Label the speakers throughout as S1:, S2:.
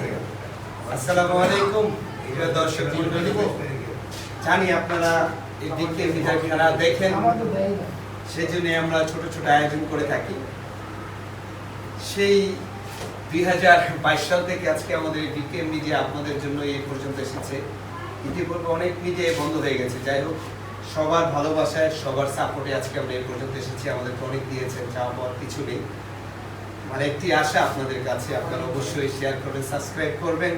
S1: আসসালামু আলাইকুম, প্রিয় দর্শক মণ্ডলী জানি আপনারা এই বিকে বিদায় খেলা দেখেন, সেজন্য আমরা ছোট ছোট আয়োজন করে থাকি। সেই দুই সাল থেকে আজকে আমাদের বিকেএম মিডিয়া আপনাদের জন্য এই পর্যন্ত এসেছে। ইতিপূর্বে অনেক মিডিয়া বন্ধ হয়ে গেছে। যাই হোক, সবার ভালোবাসায়, সবার সাপোর্টে আজকে আমরা এই পর্যন্ত এসেছি। আমাদেরকে অনেক দিয়েছেন চাওয়া পাওয়ার কিছু নেই। মানে একটি আশা আপনাদের কাছে। আপনারা অবশ্যই শেয়ার করবেন সাবস্ক্রাইব করবেন।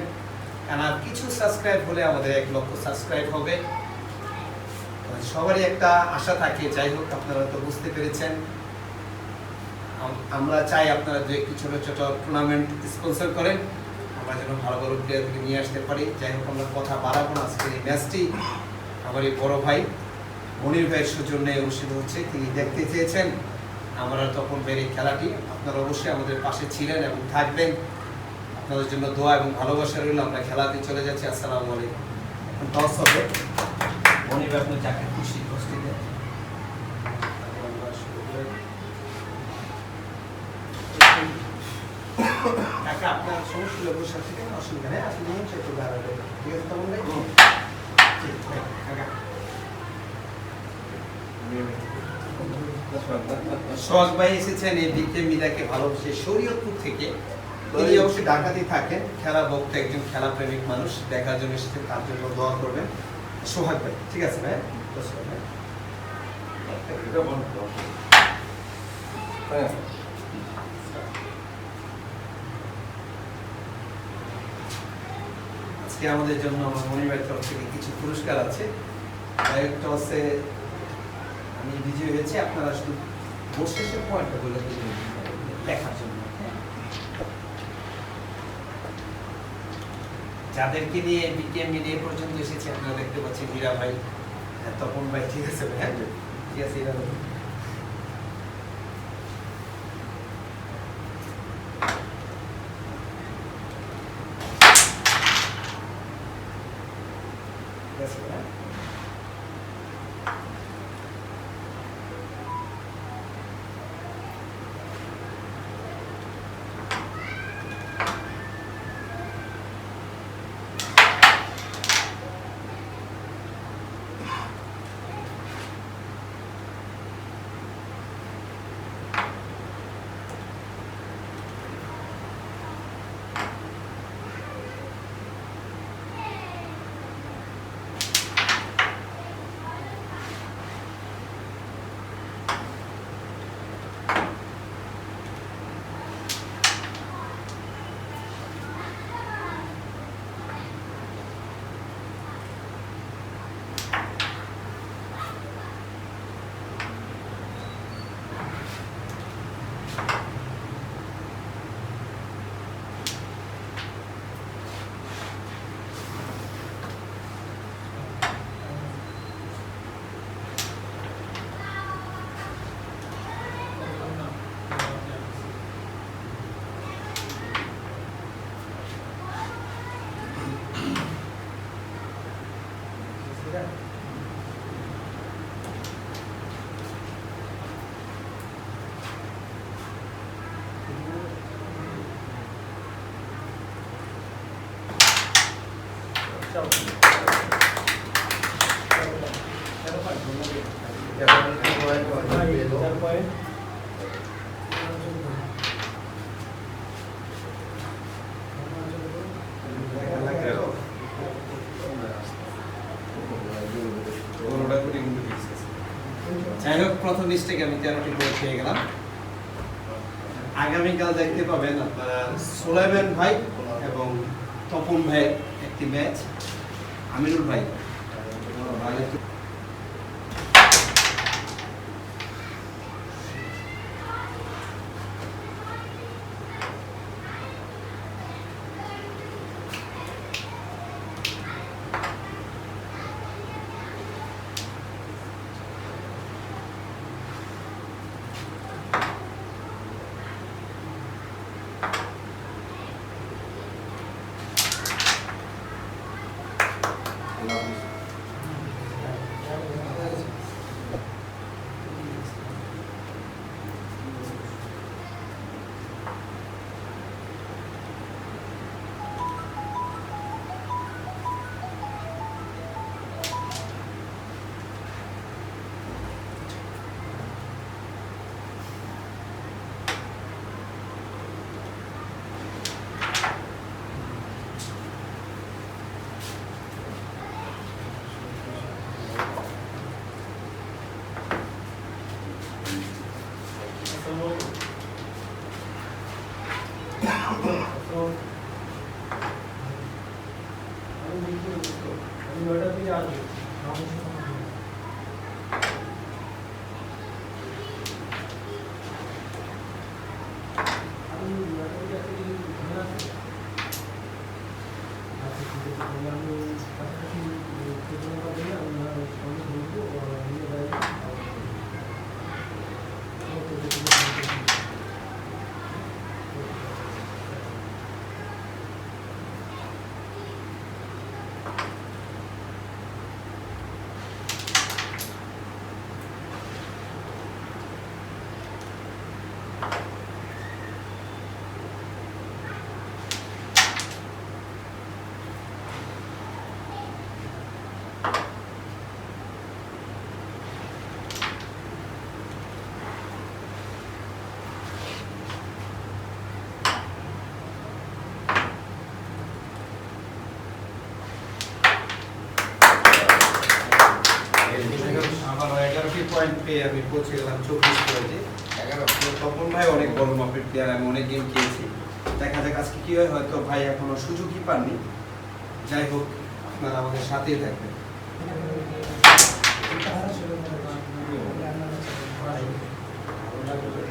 S1: আর কিছু সাবস্ক্রাইব হলে আমাদের এক লক্ষ সাবস্ক্রাইব হবে। সবারই একটা আশা থাকে, যাই হোক, আপনারা তো বুঝতে পেরেছেন। আমরা চাই আপনারা দু একটি ছোট ছোট টুর্নামেন্ট স্পন্সর করেন। আমরা যেন ভালো ভালো প্লেয়ারকে নিয়ে আসতে পারি। যাই হোক, আমরা কথা বাড়াবো না আজকের এই ম্যাচটি আমার এই বড় ভাই মনির ভাইয়ের সৌজন্যে অনুষ্ঠিত হচ্ছে। তিনি দেখতে চেয়েছেন। আমরা তখন বের এই খেলাটি। আপনারা অবশ্যই আমাদের পাশে ছিলেন এবং থাকবেন। আপনাদের জন্য দোয়া এবং ভালোবাসা রইল। আমরা খেলাতে চলে যাচ্ছি। আসসালামু আলাইকুম। টস হবে। মনির ভাই আপনার যাকে খুশি খুশি দেন আপনার সমস্যা হলে বসে থেকে অসুবিধা নেই। আপনি চাইতে দাঁড়াবেন ঠিক আছে তখন ভাই ঠিক আছে, সোহাগ ভাই এসেছেন এই বিকে মিলাকে ভালোবাসে শরীয়তপুর থেকে। তিনি অবশ্যই ঢাকাতে থাকেন খেলা ভক্ত একজন খেলা প্রেমিক মানুষ দেখার জন্য এসেছেন তার জন্য দোয়া করবেন। সোহাগ ভাই ঠিক আছে ভাই? ভাই। আজকে আমাদের জন্য আমার মনিবার তরফ থেকে কিছু পুরস্কার আছে। একটা হচ্ছে আমি বিজয়ী হয়েছি আপনারা শুধু বসে সে পয়েন্টটা বলে দেখার জন্য হ্যাঁ? যাদেরকে নিয়ে বিকেএম মিডিয়া পর্যন্ত এসেছি আপনারা দেখতে পাচ্ছেন হীরা ভাই হ্যাঁ, তপন ভাই ঠিক আছে ভাই হ্যাঁ? ঠিক আছে হীরা ভাই ঠিক আছে ভাই যাই হোক, প্রথম মিস্টেক আমি তেরোটি বই পেয়ে গেলাম। আগামীকাল দেখতে পাবেন আপনারা সোলাইমান ভাই এবং তপন ভাই একটি ম্যাচ আমিনুল ভাই God you. ভাই পেয়ে আমি পৌঁছে গেলাম চব্বিশ পয়েন্টে। এগারো। তপন ভাই অনেক বড় মাপের প্লেয়ার আমি অনেক গেম খেয়েছি। দেখা যাক আজকে কি হয়, হয়তো ভাই এখনও সুযোগই পাননি। যাই হোক, আপনারা আমাদের সাথেই থাকবেন। রেডি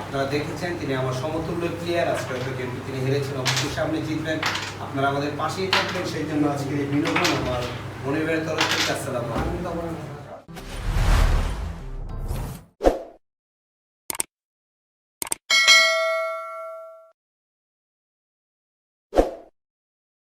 S1: আপনারা দেখেছেন তিনি আমার সমতুল্য আজকে হয়তো তিনি সামনে জিতবেন আপনারা আমাদের পাশেই থাকবেন, সেই জন্য আজকের এই বিনোদন আমার মনিবের তরফ থেকে আসসালাম আলাইকুম।